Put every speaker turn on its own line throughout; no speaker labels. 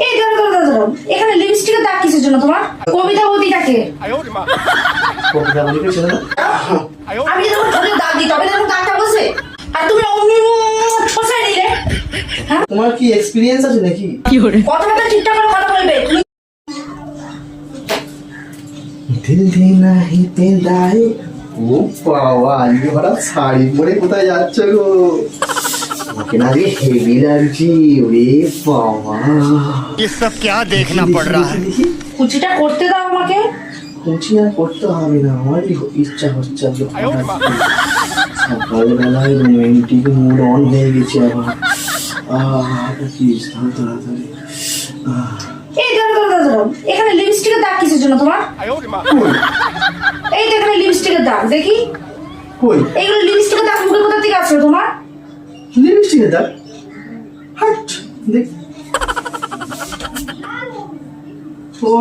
এই এখানে লিপস্টিকের দাগ কিসের জন্য তোমার? কবিতা আমি যদি তোমার ঠোঁটে দাগ দিই তবে দেখো দাগটা বসে আর তুমি অমনি হ্যাঁ?
তোমার কি এক্সপিরিয়েন্স আছে নাকি? কি করে?
কথাটা ঠিকঠাক করে কথা বলবে।
দিল ও বাবা ইয়ে আজকে হঠাৎ শাড়ি পরে কোথায় যাচ্ছ গো? আরে হেভি লাগছি ওরে বাবা
এসব क्या देखना पड़ रहा है?
কুচিটা করতে দাও আমাকে
কুচি আর করতে হবে না আমার ইচ্ছা হচ্ছে সকালবেলায় রোমান্টিক মুড অন হয়ে গেছে আমার আহ প্লিজ
এখানে লিপস্টিকের দাগ কিসের জন্য তোমার? এই তো এখানে লিপস্টিকের দাগ দেখি।
কই?
এইগুলো লিপস্টিকের দাগ মুখে কোথা থেকে আসলো তোমার?
ও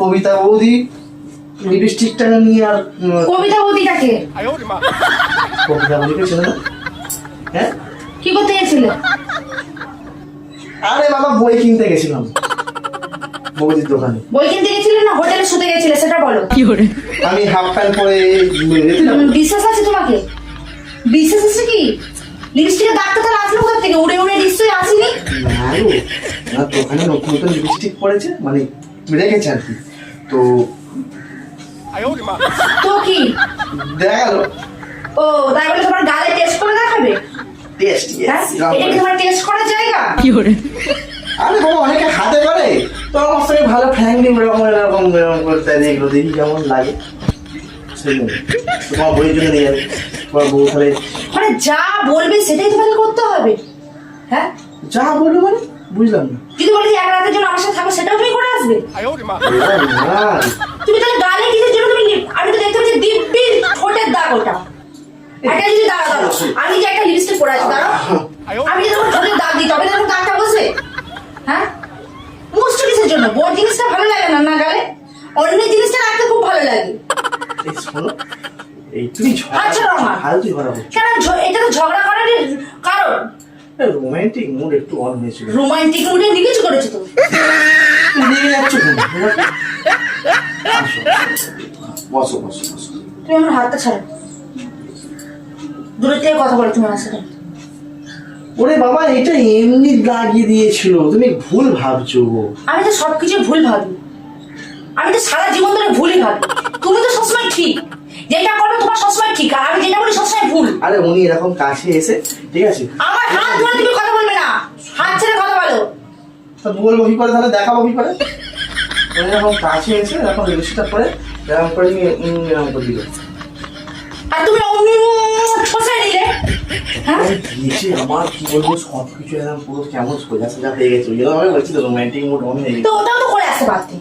কবিতা বৌদি। নিয়ে আর
কবিতা বৌদিটাকে?
কবিতা বৌদিকে হ্যাঁ?
কি করতে গেছিলে?
আরে বাবা বই কিনতে গেছিলাম। বৌদির দোকানে।
বই কিনতে গেছিলে না হোটেলে শুতে গেছিলে সেটা বলো। কি করে?
আমি হাফ প্যান্ট পরে
ইয়ে বিশ্বাস আছে তোমাকে? বিশ্বাস আছে কি? লিপস্টিকে ডাক্তার তাহলে আসলো কোথা থেকে? উড়ে উড়ে নিশ্চয়ই আসেনি?
না তো ওখানে নতুন নতুন লিপস্টিক পড়েছে মানে রেখেছে আর কি। তো
তো কি?
দেখা
ও তাই বলে তোমার গালে টেস্ট করে দেখাবে?
টেস্ট
হ্যাঁ? এটা কি তোমার টেস্ট করার জায়গা?
কি করে আরে বাবা অনেকে হাতে করে। তো আমার সঙ্গে ভালো ফ্যাংলি এরকম এরকম এরকম করতে দেখি কেমন লাগে। তোমার বইয়ের জন্য নিয়ে তোমার বউ তাহলে
মানে যা বলবে সেটাই তোমাকে করতে হবে। হ্যাঁ?
যা বলবে মানে? বুঝলাম না।
যদি বলে যে এক রাতের জন্য আমার সাথে থাকো সেটাও তুমি করে আসবে। তুমি তাহলে গালে কিসের জন্য তুমি আমি তো দেখতে পাচ্ছি দিব্যি ঠোঁটের দাগ ওটা। একটা যদি দাঁড়া দাঁড়ো আমি যে একটা লিপস্টিক পরে আছি দাঁড়াও। আমি যে তোমার ঠোঁটের দাগ দিই তবে তোমার দাগটা বসবে? হ্যাঁ? মুষ্ট কিসের জন্য? বোর জিনিসটা ভালো লাগে না না গালে? অন্য জিনিসটা রাখতে খুব ভালো লাগে।
এই তুমি
আচ্ছা,
ফালতু কথা বলছো
কেন এটা তো ঝগড়া করার কারণ।
রোমান্টিক মুড একটু অন হয়েছিল
রোমান্টিক মুডে নিকেজ করেছ
তুমি। রেগে যাচ্ছ বসো বসো বসো।
তুমি আমার হাতটা ছাড়ো। দূরের থেকে কথা বলো তুমি আমার সাথে।
ওরে বাবা এটা এমনি লাগিয়ে দিয়েছিল। তুমি ভুল ভাবছ।
আমি তো সবকিছু ভুল ভাবি। আমি তো সারা জীবন ধরে ভুলই ভাবি। তুমি তো সবসময় ঠিক। যেটা করো তোমার সবসময় ঠিক আর আমি যেটা বলি সবসময় ভুল।
আরে উনি এরকম কাছে এসে ঠিক আছে?
আমার হাত ধরে তুমি কথা বলবে না। হাত ছেড়ে কথা বলো।
তা বলব কি করে তাহলে দেখাবো কি করে? উনি এরকম কাছে এসে এরকম রেজিস্টার করে এরকম করে নিয়ে উম, এরকম করে দিল।
আর তুমি অমনি হ্যাঁ?
আমি দিয়েছি আমার কি বলব সব কিছু এরকম পুরো কেমন সোজা সোজা হয়ে গেছে। আমি বলছি তো রোমান্টিক মুড অন হয়ে গেছে।
তো ওটাও তো করে আসতে পারতে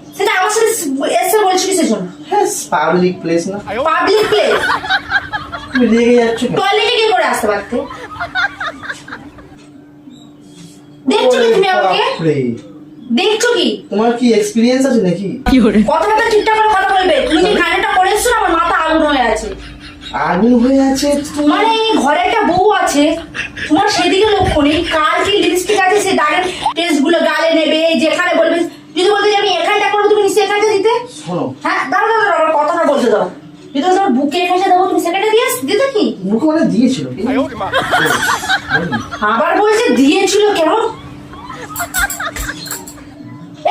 এসে বলছি কিসের জন্য
হ্যাঁ পাবলিক প্লেস না
পাবলিক প্লেস
রেগে যাচ্ছ
টয়লেটে গিয়ে করে আসতে পারতে। দেখছ কি তুমি আমাকে? দেখছ কি?
তোমার কি এক্সপিরিয়েন্স আছে নাকি?
কথাটা ঠিকঠাক করে কথা বলবে। তুমি যে কানেটা করে এসছো আমার মাথা আগুন হয়ে আছে।
আগুন হয়ে আছে? তুমি
মানে এই ঘরে একটা বউ আছে। তোমার সেদিকে লক্ষ্য নেই কার কি লিপস্টিক আছে সে দাগের টেস্টগুলো গালে নেবে যেখানে বলবে যদি বলতে যে আমি এখানটা করব তুমি নিশ্চয়ই এখানটা দিতে
শোনো
হ্যাঁ দাঁড়া দাঁড়া দাঁড়া, আমার কথাটা বলতে দাও যদি তোমার বুকে এখানে দেবো তুমি সেখানটা দিয়ে আস- দিতে কি
মুখে মানে দিয়েছিল।
আবার বলছে দিয়েছিল কেন?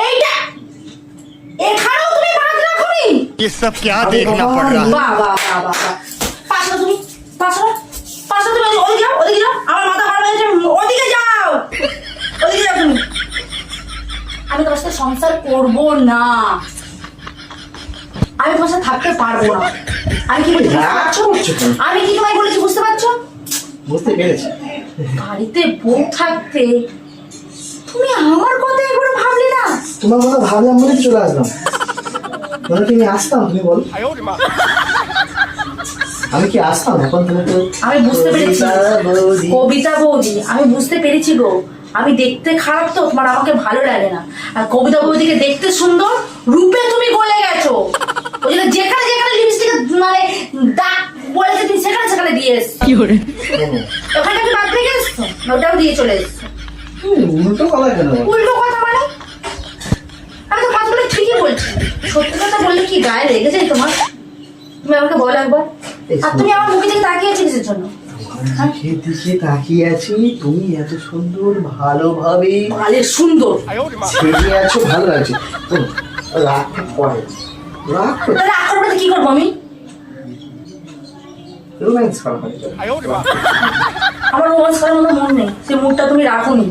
এইটা এখানেও তুমি বাদ রাখোনি?
ये सब क्या देखना पड़ रहा है
বাবা বাবা পাশে তুমি পাশে পাশে তুমি ওদিকে যাও ওদিকে যাও। আমার মাথা খারাপ হয়েছে ওদিকে যাও। ওদিকে যাও তুমি। আমি তোমার সাথে সংসার করব না। আমি তোমার সাথে থাকতে পারব না। আমি কি
হ্যাঁ।
আমি কি তোমায় বলেছি বুঝতে পারছ?
বুঝতে পেরেছি।
বাড়িতে বউ থাকতে তুমি আমার কথা একবার ভাবলি না।
তোমার কথা ভাবলাম বলে চলে আসলাম। তাহলে তুমি আসতাম তুমি বলো। আমি কি আসতাম এখন তুমি তো
আমি বুঝতে পেরেছি।
কবিতা বৌদি
আমি বুঝতে পেরেছি গো। আমি দেখতে খারাপ তো তোমার আমাকে ভালো লাগে না। আর কবিতা বৌদিকে দেখতে সুন্দর রূপে তুমি গলে গেছো।
শোনো,
ওখানে তুমি বাদ থেকে এসছো? ওটাও দিয়ে চলে এসছো?
তুমি উল্টো কথা কেন? বলো?
উল্টো কথা মানে? আমি তো কথাগুলো ঠিকই বলছি। সত্যি কথা বললে কি গায়ে লেগে যায় তোমার? তুমি আমাকে বলো একবার। আর তুমি আমার মুখে থেকে তাকিয়ে আছো কিসের জন্য?
দিকে দিকে তাকিয়ে আছি তুমি এত সুন্দর ভালোভাবে
বালের সুন্দর।
ছেড়ে আছো ভালো লাগছে। রাগ পরে রাগ
তাহলে আক্রমণে কি করব আমি?
রোম্যান্স করা হয়।
আমার রোমান্স করার মতো মন নেই। সেই মুডটা তুমি রাখোনি।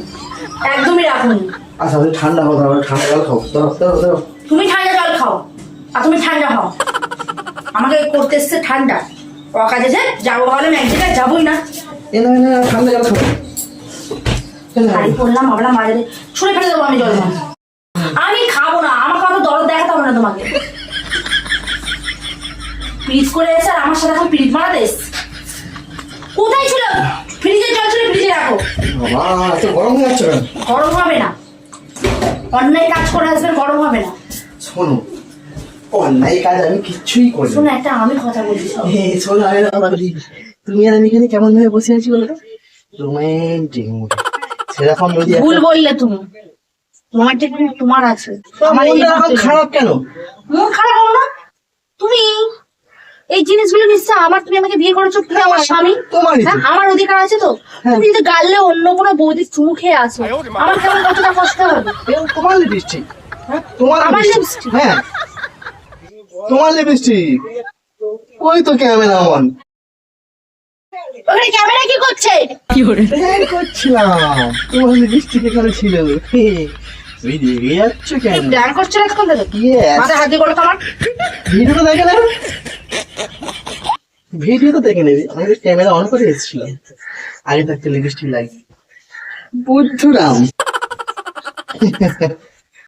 একদমই রাখোনি।
আচ্ছা আমি ঠান্ডা বলো ঠান্ডা জল খাও। দাও দাও দাও
তুমি ঠান্ডা জল খাও আর তুমি ঠান্ডা খাও আমাকে করতে এসছে ঠান্ডা। অকাজে যে যাব ভাবলাম এক জায়গায় যাবোই না।
এ না না ঠান্ডা জল খাও।
শাড়ি পরলাম ভাবলাম বাজারে ছুঁড়ে ফেলে দেবো আমি জল খাব। আমি খাব না আমাকে অত দরদ দেখাতে হবে না তোমাকে। পিরিজ করে এসে আর আমার সাথে এখন মারাতে এসছে? কোথায় ছিল? ফ্রিজে জল ছিল ফ্রিজে রাখো।
বাবা এত গরম হয়ে যাচ্ছে কেন?
গরম হবে না। অন্যায় কাজ করে আসবে গরম হবে না।
শোনো অন্যায় কাজ আমি কিচ্ছুই করি
শোনো একটা আমি কথা বলছি শোনো।
আমি বলি। তুমি আর আমি এখানে কেমন ভাবে বসে আছি বলো রোমান্টিক মুড সেরকম যদি
ভুল বললে তুমি। রোমান্টিক তোমার আছে। নেই।
খারাপ কেন?
মন খারাপ হলো না? তুমি এই জিনিসগুলো নিশ্চয় আমার তুমি আমাকে বিয়ে করেছ তুমি আমার স্বামী?
তোমারই
হ্যাঁ, আমার অধিকার আছে তো?
হ্যাঁ।
তুমি যদি গাললে অন্য কোনো বৌদির চুমু খেয়ে আসো আমার কেমন কতটা কষ্ট হবে?
তোমার লিপস্টিক হ্যাঁ তোমার
আমার
লিপস্টিক? হ্যাঁ তোমার লিপস্টিক ওই তো ক্যামেরা অন।
ওখানে ক্যামেরা কি করছে?
প্ল্যান করছিলাম। তোমার লিপস্টিক এখানে ছিল। হে, রেগে যাচ্ছ কেন?
প্ল্যান করছ এখন থেকে
Yes.
মাথায় হাত করো তোমার
ভিডিও তো দেখে নেবে। ভিডিও তো দেখে নেবে। আমি ক্যামেরা অন করে এসেছিলাম আগে থাকতে লিপস্টিক লাগে বুদ্ধুরাম।